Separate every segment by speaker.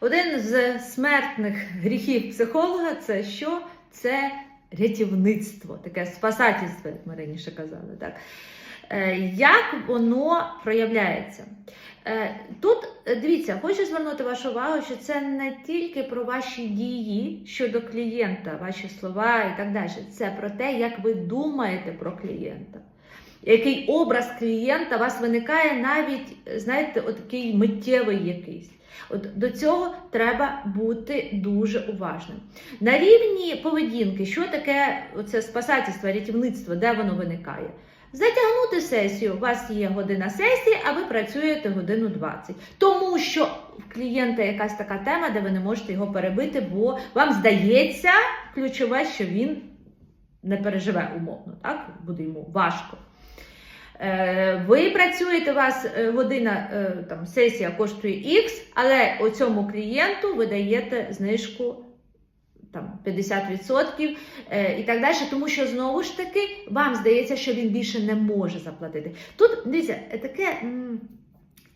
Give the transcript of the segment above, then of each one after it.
Speaker 1: Один з смертних гріхів психолога це що? Це рятівництво, таке спасательство, як ми раніше казали. Так? Е, Як воно проявляється? Е, Тут е, дивіться, хочу звернути вашу увагу, що це не тільки про ваші дії щодо клієнта, ваші слова і так далі. Це про те, як ви думаєте про клієнта. Який образ клієнта у вас виникає навіть, знаєте, отакий миттєвий якийсь. От до цього треба бути дуже уважним. На рівні поведінки, що таке це спасательство, рятівництво, де воно виникає? Затягнути сесію. У вас є година сесії, а ви працюєте годину 20. Тому що в клієнта якась така тема, де ви не можете його перебити, бо вам здається ключове, що він не переживе умовно, так? Буде йому важко. Е, Ви працюєте, у вас е, година е, там, сесія коштує X, але цьому клієнту ви даєте знижку там, 50% е, і так далі, тому що знову ж таки вам здається, що він більше не може заплатити. Тут дивіться, таке.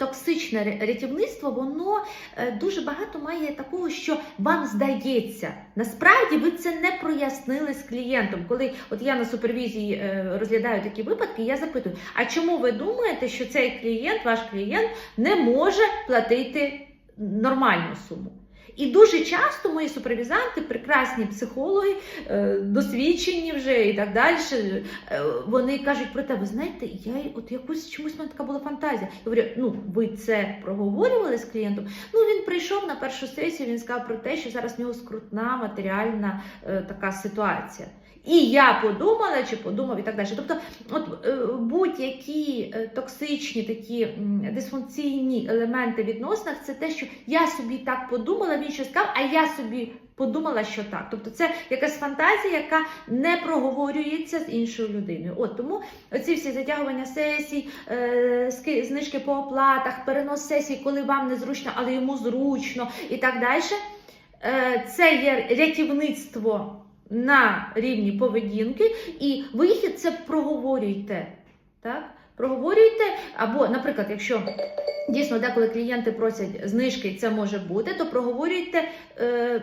Speaker 1: Токсичне рятівництво, воно е, дуже багато має такого, що вам здається. Насправді ви це не прояснили з клієнтом. Коли от я на супервізії е, розглядаю такі випадки, я запитую: а чому ви думаєте, що цей клієнт, ваш клієнт, не може платити нормальну суму? І дуже часто мої супервізанти, прекрасні психологи, е, досвідчені вже і так далі, е, вони кажуть про те, ви знаєте, я от якусь чомусь мене така була фантазія. Я говорю, ну ви це проговорювали з клієнтом? Ну він прийшов на першу сесію, він сказав про те, що зараз в нього скрутна матеріальна е, така ситуація. І я подумала, чи подумав, і так далі. Тобто, от е, будь-які е, токсичні такі дисфункційні елементи в відносинах, це те, що я собі так подумала, він щось сказав, а я собі подумала, що так. Тобто, це якась фантазія, яка не проговорюється з іншою людиною. От тому оці всі затягування сесій, е, знижки по оплатах, перенос сесій, коли вам незручно, але йому зручно, і так далі. Це є рятівництво на рівні поведінки, і вихід це проговорюйте. Так? Проговорюйте, або, наприклад, якщо дійсно деколи клієнти просять знижки, це може бути, то проговорюйте е,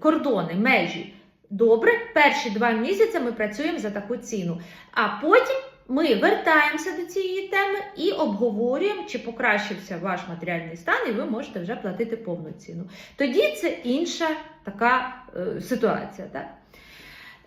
Speaker 1: кордони, межі. Добре, перші два місяці ми працюємо за таку ціну, а потім ми вертаємося до цієї теми і обговорюємо, чи покращився ваш матеріальний стан, і ви можете вже платити повну ціну. Тоді це інша така е, ситуація. Так?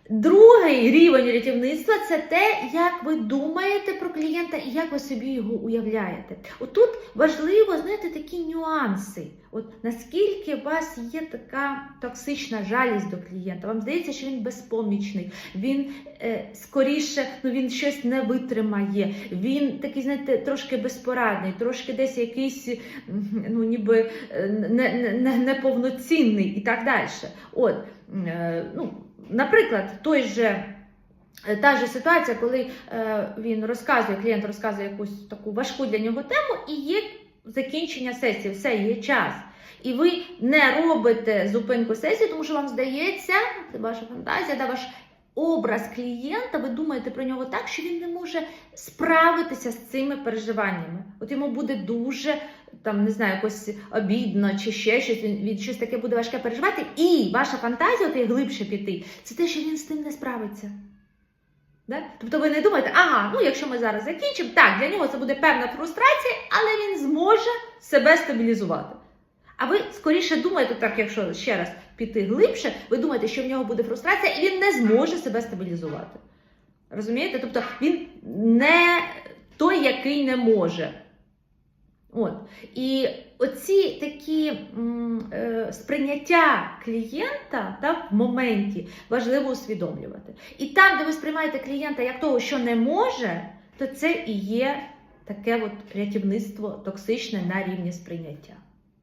Speaker 1: Другий рівень рятівництва це те, як ви думаєте про клієнта і як ви собі його уявляєте. Отут важливо знаєте, такі нюанси. От наскільки у вас є така токсична жалість до клієнта, вам здається, що він безпомічний, він е, скоріше ну, він щось не витримає, він такий, знаєте, трошки безпорадний, трошки десь якийсь ну, ніби е, не, не, не, неповноцінний і так далі. От, е, ну, Наприклад, той же. е, Та ж ситуація, коли е, він розказує, клієнт розказує якусь таку важку для нього тему, і є закінчення сесії, все є час. І ви не робите зупинку сесії, тому що вам здається, це ваша фантазія, да, ваш образ клієнта, ви думаєте про нього так, що він не може справитися з цими переживаннями. От йому буде дуже там не знаю, якось обідно чи ще щось, він, він щось таке буде важке переживати. І ваша фантазія, от як глибше піти, це те, що він з тим не справиться. Да? Тобто ви не думаєте, ага, ну якщо ми зараз закінчимо, так, для нього це буде певна фрустрація, але він зможе себе стабілізувати. А ви скоріше думаєте, так, якщо ще раз піти глибше, ви думаєте, що в нього буде фрустрація, і він не зможе себе стабілізувати. Розумієте? Тобто він не той, який не може. От. І оці такі м, е, сприйняття клієнта та, в моменті важливо усвідомлювати. І там, де ви сприймаєте клієнта як того, що не може, то це і є таке от рятівництво токсичне на рівні сприйняття.